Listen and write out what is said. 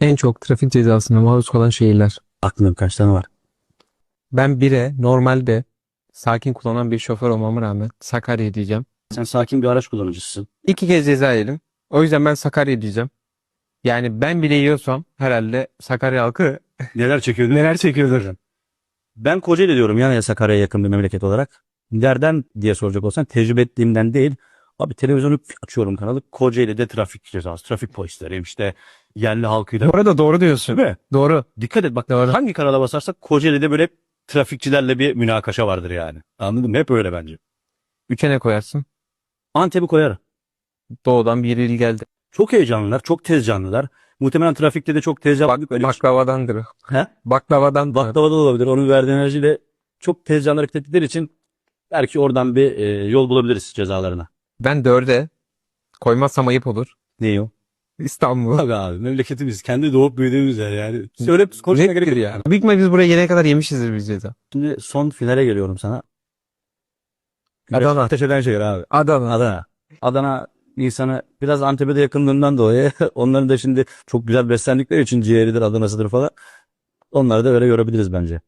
En çok trafik cezasına maruz kalan şehirler. Aklımda birkaç tane var. Ben bire normalde sakin kullanan bir şoför olmama rağmen Sakarya diyeceğim. Sen sakin bir araç kullanıcısısın. İki kez ceza yedim. O yüzden ben Sakarya diyeceğim. Yani ben bile yiyorsam herhalde Sakarya halkı Neler çekiyordun? neler çekiyordur. Ben Kocaeli diyorum yani Sakarya'ya yakın bir memleket olarak. Nereden diye soracak olsan tecrübe ettiğimden değil. Abi televizyonu açıyorum kanalı. Kocaeli'de trafik cezası, trafik polisleri işte yerli halkıyla. Bu arada doğru diyorsun. Değil mi? Doğru. Dikkat et bak Doğru. hangi kanala basarsak Kocaeli'de böyle trafikçilerle bir münakaşa vardır yani. Anladın mı? Hep öyle bence. Üçe ne koyarsın? Antep'i koyar. Doğudan bir il geldi. Çok heyecanlılar, çok tez canlılar. Muhtemelen trafikte de çok tez yaptık. Öyle bir- Baklavadandır. He? Baklavadan. Baklava da olabilir. Onun verdiği enerjiyle çok tez canlı hareket ettikleri için belki oradan bir e, yol bulabiliriz cezalarına. Ben dörde koymazsam ayıp olur. Ne o? İstanbul. Tabii abi memleketimiz kendi doğup büyüdüğümüz yer yani. Söyleyip konuşmaya gerek yok. yani. Büyük ihtimalle biz buraya gelene kadar yemişizdir biz ceza. Şimdi son finale geliyorum sana. Adana. Ateş eden şehir abi. Adana. Adana. Adana insanı biraz Antep'e de yakınlığından dolayı onların da şimdi çok güzel beslendikleri için ciğeridir, Adana'sıdır falan. Onları da öyle görebiliriz bence.